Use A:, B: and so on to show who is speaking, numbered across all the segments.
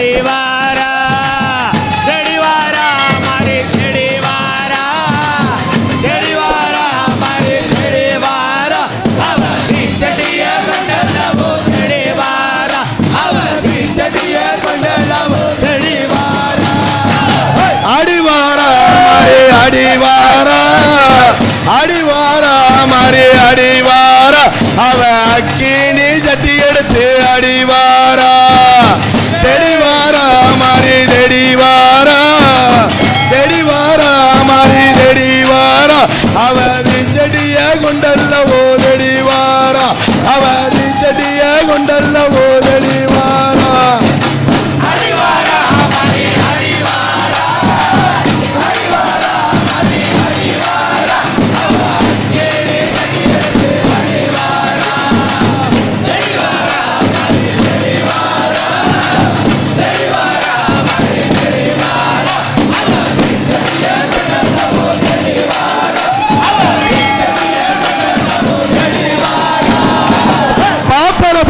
A: தேடி வாரா மாறி தேடி வாரா மாறி தேடி வாரா அவர் தீச்சட்டிய கொண்டல்லவோ தேடி வாரா அவர் தீச்சட்டிய
B: அடிவாரா மாறி அடிவாரா? அடிவாரா மாறி அடிவாரா? அவ அக்கினி சட்டி எடுத்து அடிவாரா? செடிய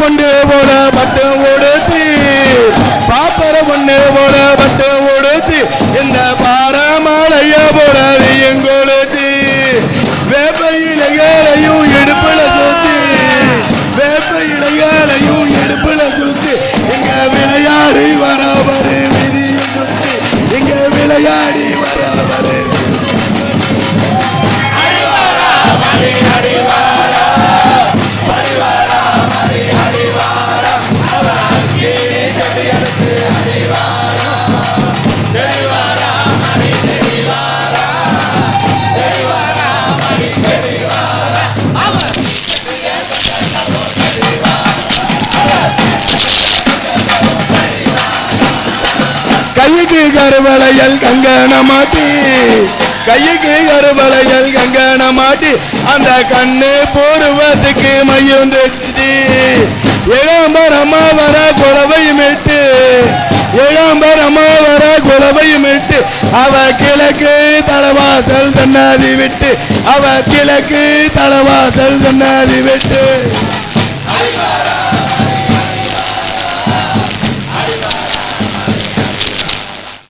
B: பொண்ணு போல பட்டம் உடுத்தி பாப்பர பொண்ணு போல பட்டம் உடுத்தி இந்த பாரமாலைய போல எங்கொழுத்தி வேப்ப இலைகளையும் இடுப்புல சுத்தி வேப்ப இலைகளையும் இடுப்புல சுத்தி எங்க விளையாடி வரவரு விதியும் சுத்தி எங்க விளையாடி வர கைக்கு கருவளையல் கங்கண மாட்டி. கைக்கு கருவளையல் கங்கண மாட்டி. அந்த கண்ணு போடுவதுக்கு மையம் தட்டி இளம்பரமா வர குளவை மெட்டு. இளம்பரமா வர குளவை மெட்டு. அவ கிழக்கு தலவாசல் சன்னாதி விட்டு. அவ கிழக்கு தலவாசல் சன்னாதி விட்டு.